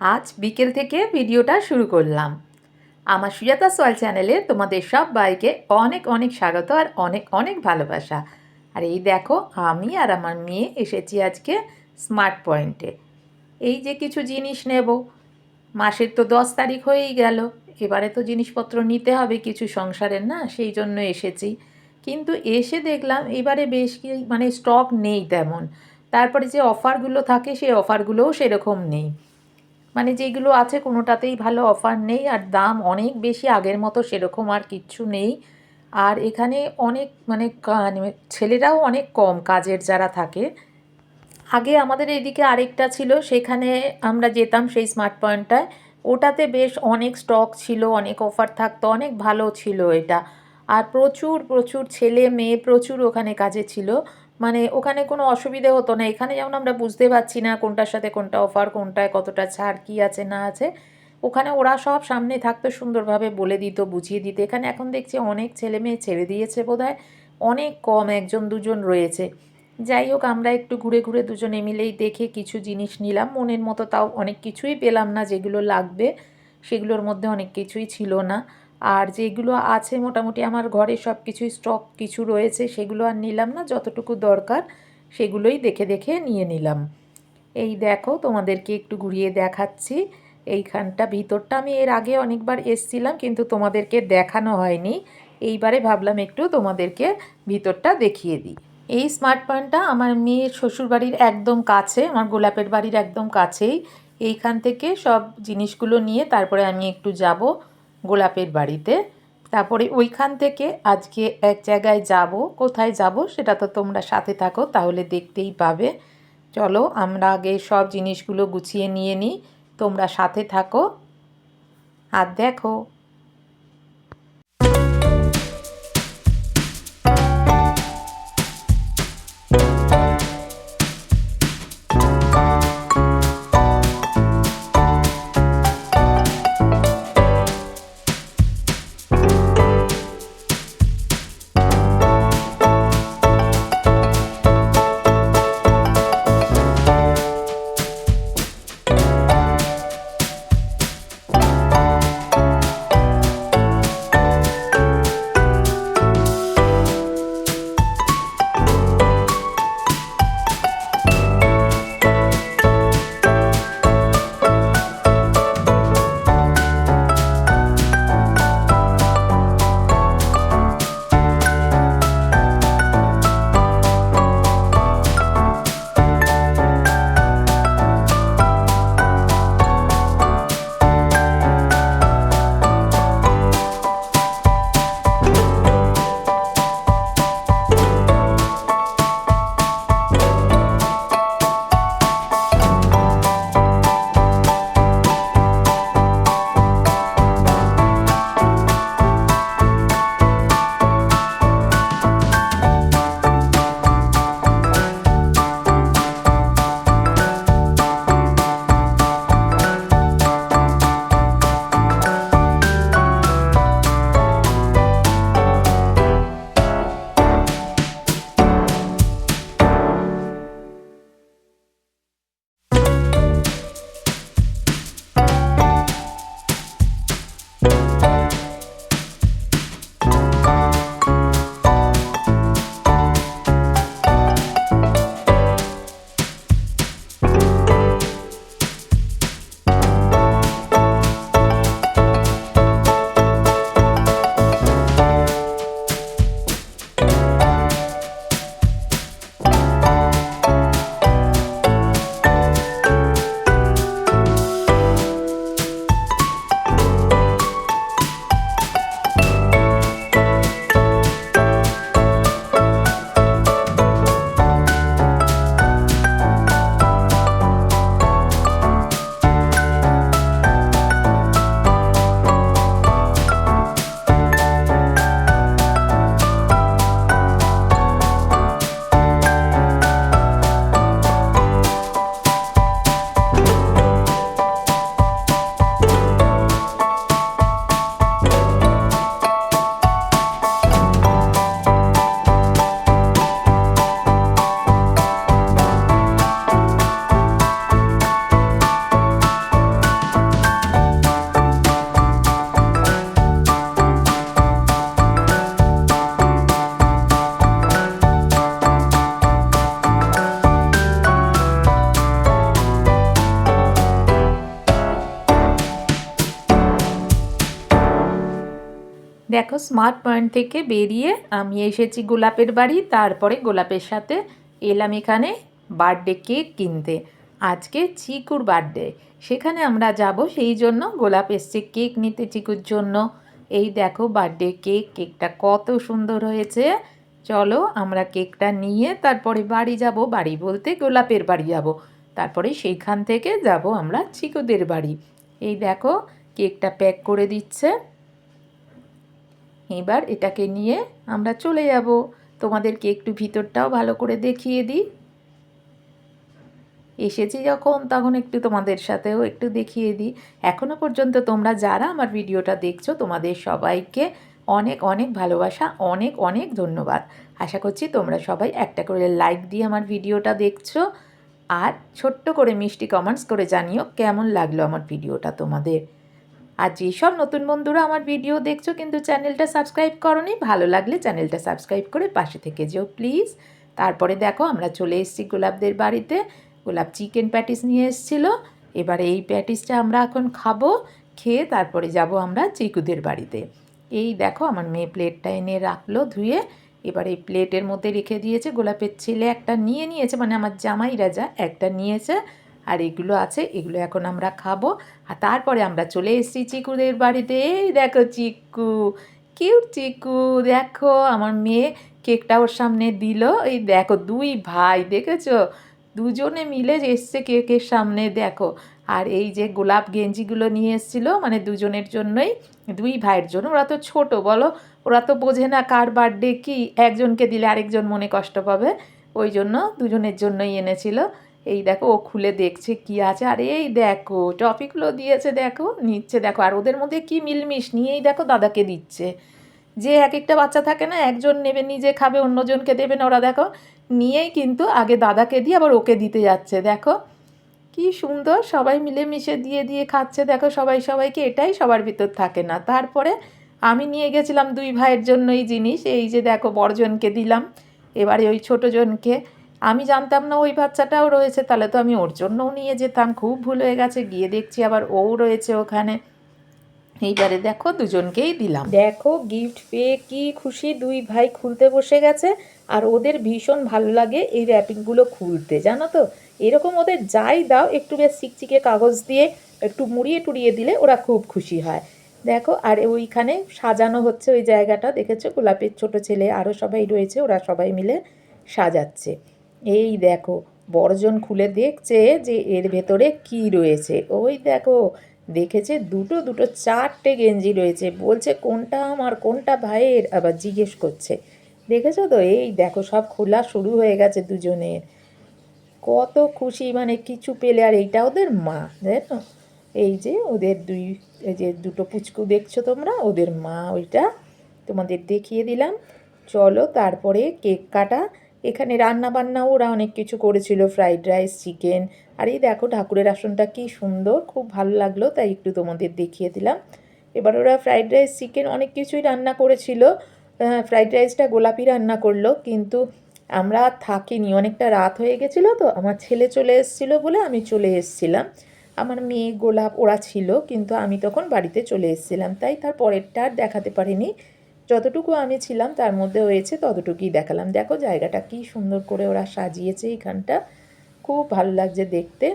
আজ বিকেল থেকে ভিডিওটা শুরু করলাম। আমার সুজাতা সোয়াল চ্যানেলে তোমাদের সব বাইকে অনেক অনেক স্বাগত আর অনেক অনেক ভালোবাসা। আর এই দেখো, আমি আর আমার মেয়ে এসেছি আজকে স্মার্ট পয়েন্টে। এই যে কিছু জিনিস নেব। মাসের তো দশ তারিখ হয়েই গেল। এবারে তো জিনিসপত্র নিতে হবে কিছু সংসারের, না? সেই জন্য এসেছি। কিন্তু এসে দেখলাম এবারে বেশ মানে স্টক নেই তেমন। তারপরে যে অফারগুলো থাকে, সেই অফারগুলোও সেরকম নেই। মানে যেগুলো আছে কোনোটাতেই ভালো অফার নেই আর দাম অনেক বেশি, আগের মতো সেরকম আর কিচ্ছু নেই। আর এখানে অনেক মানে মানে ছেলেরাও অনেক কম কাজের যারা থাকে। আগে আমাদের এদিকে আরেকটা ছিল, সেখানে আমরা যেতাম সেই স্মার্ট পয়েন্টটায় ওটাতে বেশ অনেক স্টক ছিল, অনেক অফার থাকতো, অনেক ভালো ছিল এটা। আর প্রচুর প্রচুর ছেলে, মেয়ে প্রচুর ওখানে কাজে ছিল। মানে ওখানে কোনো অসুবিধে হতো না। এখানে যেমন আমরা বুঝতে পারছি না কোনটার সাথে কোনটা অফার কোনটায় কতটা ছাড়, কী আছে, না আছে, ওখানে ওরা সব সামনে থাকতো, সুন্দরভাবে বলে দিত, বুঝিয়ে দিত। এখানে এখন দেখছি অনেক ছেলে মেয়ে ছেড়ে দিয়েছে বোধহয়। অনেক কম, একজন, দুজন রয়েছে। যাই হোক, আমরা একটু ঘুরে ঘুরে দুজনে মিলেই দেখে কিছু জিনিস নিলাম। মনের মতো তাও অনেক কিছুই পেলাম না যেগুলো লাগবে, সেগুলোর মধ্যে অনেক কিছুই ছিল না। আর যেগুলো আছে মোটামুটি আমার ঘরে সব কিছুই স্টক কিছু রয়েছে, সেগুলো আর নিলাম না, যতটুকু দরকার সেগুলোই দেখে দেখে নিয়ে নিলাম। এই দেখো, তোমাদেরকে একটু ঘুরিয়ে দেখাচ্ছি। এইখানটা ভিতরটা আমি এর আগে অনেকবার এসছিলাম, কিন্তু তোমাদেরকে দেখানো হয়নি। এইবারে ভাবলাম একটু তোমাদেরকে ভিতরটা দেখিয়ে দিই। এই স্মার্ট পয়েন্টটা আমার মেয়ের শ্বশুরবাড়ির একদম কাছে, আমার গোলাপের বাড়ির একদম কাছেই। এইখান থেকে সব জিনিসগুলো নিয়ে তারপরে আমি একটু যাব। গোলাপের বাড়িতে। তারপরে ওইখান থেকে আজকে এক জায়গায় যাব, কোথায় যাব সেটা তো তোমরা সাথে থাকো, তাহলে দেখতেই পাবে। চলো আমরা আগে সব জিনিসগুলো গুছিয়ে নিয়ে নিই, তোমরা সাথে থাকো। আর দেখো দেখো স্মার্ট পয়েন্ট থেকে বেরিয়ে আমি এসেছি গোলাপের বাড়ি, তারপরে গোলাপের সাথে এলাম এখানে বার্থডে কেক কিনতে। আজকে চিকুর বার্থডে সেখানে আমরা যাব সেই জন্য গোলাপ এসছে কেক নিতে চিকুর জন্য। এই দেখো বার্থডে কেক কেকটা কত সুন্দর হয়েছে। চলো আমরা কেকটা নিয়ে তারপরে বাড়ি যাব। বাড়ি বলতে গোলাপের বাড়ি যাব। তারপরে সেইখান থেকে যাব আমরা চিকুদের বাড়ি। এই দেখো কেকটা প্যাক করে দিচ্ছে। এবার এটাকে নিয়ে আমরা চলে যাব। তোমাদেরকে একটু ভিতরটাও ভালো করে দেখিয়ে দিই। এসেছি যখন, তখন একটু তোমাদের সাথেও একটু দেখিয়ে দিই। এখনও পর্যন্ত তোমরা যারা আমার ভিডিওটা দেখছ, তোমাদের সবাইকে অনেক অনেক ভালোবাসা, অনেক অনেক ধন্যবাদ। আশা করছি তোমরা সবাই একটা করে লাইক দিয়ে আমার ভিডিওটা দেখছ। আর ছোট্ট করে মিষ্টি কমেন্টস করে জানিও কেমন লাগল আমার ভিডিওটা তোমাদের। আর যেসব নতুন বন্ধুরা আমার ভিডিও দেখছ কিন্তু চ্যানেলটা সাবস্ক্রাইব করনি, ভালো লাগলে চ্যানেলটা সাবস্ক্রাইব করে পাশে থেকে যেও প্লিজ তারপরে দেখো আমরা চলে এসেছি গোলাপদের বাড়িতে। গোলাপ চিকেন প্যাটিস নিয়ে এসেছিল। এবারে এই প্যাটিসটা আমরা এখন খাব, খেয়ে তারপরে যাব আমরা চিকুদের বাড়িতে। এই দেখো আমার মেয়ে প্লেটটা এনে রাখল ধুয়ে। এবার এই প্লেটের মধ্যে রেখে দিয়েছে গোলাপের ছেলে। একটা নিয়ে নিয়েছে মানে আমার জামাই রাজা একটা নিয়েছে। আর এগুলো আছে, এগুলো এখন আমরা খাব। আর তারপরে আমরা চলে এসেছি চিকুদের বাড়িতে। এই দেখো চিকু, কিউট চিকু। দেখো আমার মেয়ে কেকটা ওর সামনে দিল। এই দেখো দুই ভাই, দেখেছ? দুজনে মিলে এসছে কেকের সামনে, দেখো। আর এই যে গোলাপ গেঞ্জিগুলো নিয়ে এসেছিল মানে দুজনের জন্যই। দুই ভাইয়ের জন্য, ওরা তো ছোট, বলো? ওরা তো বোঝে না কার বার্থডে কি। একজনকে দিলে আরেকজন মনে কষ্ট পাবে। ওই জন্য দুজনের জন্যই এনেছিল। এই দেখো, ও খুলে দেখছে কি আছে। আর এই দেখো, টপিকগুলো দিয়েছে, দেখো, নিচ্ছে, দেখো। আর ওদের মধ্যে কি মিলমিশ নিয়েই দেখো দাদাকে দিচ্ছে। যে এক একটা বাচ্চা থাকে না, একজন নেবে, নিজে খাবে, অন্যজনকে দেবে না। ওরা দেখো, নিয়েই কিন্তু আগে দাদাকে দিয়ে আবার ওকে দিতে যাচ্ছে, দেখো। কি সুন্দর, সবাই মিলেমিশে দিয়ে দিয়ে খাচ্ছে, দেখো, সবাই সবাইকে। এটাই সবার ভিতর থাকে না। তারপরে আমি নিয়ে গেছিলাম দুই ভাইয়ের জন্য এই জিনিস। এই যে দেখো, বড়জনকে দিলাম। এবারে ওই ছোটোজনকে আমি জানতাম না ওই বাচ্চাটাও রয়েছে, তাহলে তো আমি ওর জন্যও নিয়ে যেতাম। খুব ভুল হয়ে গেছে, গিয়ে দেখছি আবার ও রয়েছে ওখানে। এইবারে দেখো, দুজনকেই দিলাম। দেখো গিফট পেয়ে কি খুশি, দুই ভাই খুলতে বসে গেছে। আর ওদের ভীষণ ভালো লাগে এই র্যাপিংগুলো খুলতে, জানো তো? এরকম ওদের যাই দাও, একটু বেশ চিকচিকে কাগজ দিয়ে, একটু মুড়িয়ে টুড়িয়ে দিলে ওরা খুব খুশি হয়। দেখো, আর ওইখানে সাজানো হচ্ছে ওই জায়গাটা, দেখেছ? গোলাপের ছোট ছেলে আরও সবাই রয়েছে, ওরা সবাই মিলে সাজাচ্ছে। এই দেখো, বড়জন খুলে দেখছে যে এর ভেতরে কি রয়েছে। ওই দেখো, দেখেছে দুটো দুটো, চারটে গেঞ্জি রয়েছে। বলছে, কোনটা আমার, কোনটা ভাইয়ের? আবার জিজ্ঞেস করছে। দেখেছ তো? এই দেখো, সব খোলা শুরু হয়ে গেছে দুজনের। কত খুশি মানে কিছু পেলে। আর এইটা ওদের মা দেখো এই যে ওদের দুই, এই যে দুটো পুচকু দেখছ তোমরা? ওদের মা, ওইটা তোমাদের দেখিয়ে দিলাম। চলো, তারপরে কেক কাটা। এখানে রান্না বান্নাও ওরা অনেক কিছু করেছিল ফ্রাইড রাইস চিকেন আর এই দেখো, ঠাকুরের আসনটা কি সুন্দর, খুব ভালো লাগল, তাই একটু তোমাদের দেখিয়ে দিলাম। এবার ওরা ফ্রাইড রাইস চিকেন অনেক কিছুই রান্না করেছিল। ফ্রাইড রাইসটা গোলাপি রান্না করল, কিন্তু আমরা থাকিনি। অনেকটা রাত হয়ে গেছিল তো, আমার ছেলে চলে এসেছিল বলে আমি চলে এসেছিলাম। আমার মেয়ে গোলাপ, ওরা ছিল, কিন্তু আমি তখন বাড়িতে চলে এসেছিলাম, তাই তার পরেরটা আর দেখাতে পারিনি। যতটুকু আমি ছিলাম, তার মধ্যে হয়েছে ততটুকুই দেখালাম। দেখো জায়গাটা কি সুন্দর করে ওরা সাজিয়েছে এইখানটা খুব ভালো লাগছে দেখতে।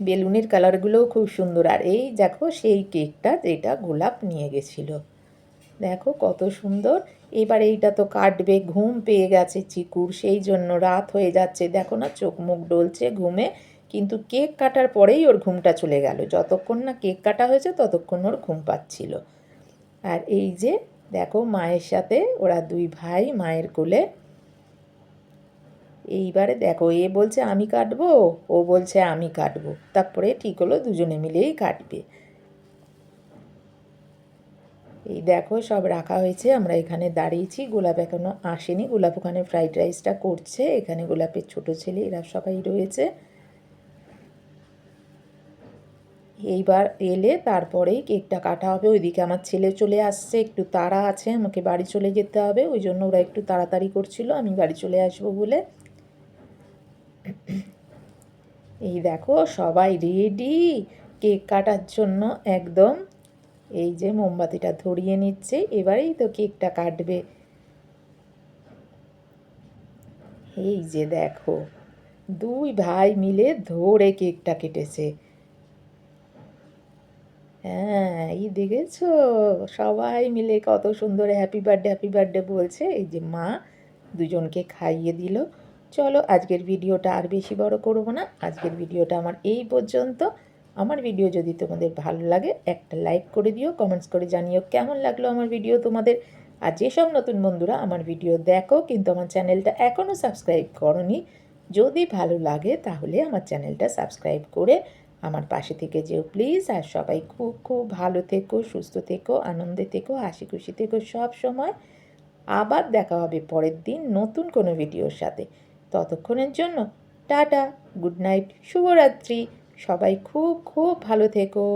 বেলুনের কালারগুলোও খুব সুন্দর। আর এই দেখো সেই কেকটা যেটা গোলাপ নিয়ে গেছিল। দেখো কত সুন্দর। এবার এইটা তো কাটবে, ঘুম পেয়ে গেছে চিকুর, সেই জন্য রাত হয়ে যাচ্ছে। দেখো না চোখ মুখ ডলছে ঘুমে, কিন্তু কেক কাটার পরেই ওর ঘুমটা চলে গেল। যতক্ষণ না কেক কাটা হয়েছে, ততক্ষণ ওর ঘুম পাচ্ছিল। আর এই যে, দেখো মায়ের সাথে, ওরা দুই ভাই মায়ের কোলে। এইবারে দেখো, এ বলছে, আমি কাটবো? ও বলছে, আমি কাটবো। তারপরে ঠিক হলো, দুজনে মিলেই কাটবে। এই দেখো, সব রাখা হয়েছে, আমরা এখানে দাঁড়িয়েছি। গোলাপ এখনও আসেনি। গোলাপ ওখানে ফ্রাইড রাইসটা করছে। এখানে গোলাপের ছোট ছেলে, এরা সবাই রয়েছে। এইবার এলে তারপরেই কেকটা কাটা হবে। ওইদিকে আমার ছেলে চলে আসছে, একটু তাড়া আছে, আমাকে বাড়ি চলে যেতে হবে। ওই জন্য ওরা একটু তাড়াতাড়ি করছিল, আমি বাড়ি চলে আসব বলে। এই দেখো, সবাই রেডি কেক কাটার জন্য একদম। এই যে মোমবাতিটা ধরিয়ে নিচ্ছে, এবারেই তো কেকটা কাটবে। এই যে দেখো, দুই ভাই মিলে ধরে কেকটা কেটেছে। হ্যাঁ এই দেখেছ? সবাই মিলে কত সুন্দর হ্যাপি বার্থডে হ্যাপি বার্থডে বলছে। এই যে মা দুজনকে খাইয়ে দিল। চলো আজকের ভিডিওটা আর বেশি বড় করব না। আজকের ভিডিওটা আমার এই পর্যন্ত। আমার ভিডিও যদি তোমাদের ভালো লাগে, একটা লাইক করে দিও কমেন্টস করে জানিও কেমন লাগল আমার ভিডিও তোমাদের। আর যেসব নতুন বন্ধুরা আমার ভিডিও দেখো, কিন্তু আমার চ্যানেলটা এখনও সাবস্ক্রাইব করনি, যদি ভালো লাগে তাহলে আমার চ্যানেলটা সাবস্ক্রাইব করে আমার পাশে থেকে যেও প্লিজ, আর সবাই খুব খুব ভালো থেকো, সুস্থ থেকো, আনন্দে থেকো, হাসি খুশি থেকো সব সময়। আবার দেখা হবে পরের দিন নতুন কোনো ভিডিওর সাথে। ততক্ষণের জন্য টাটা, গুড নাইট, শুভরাত্রি। সবাই খুব খুব ভালো থেকো।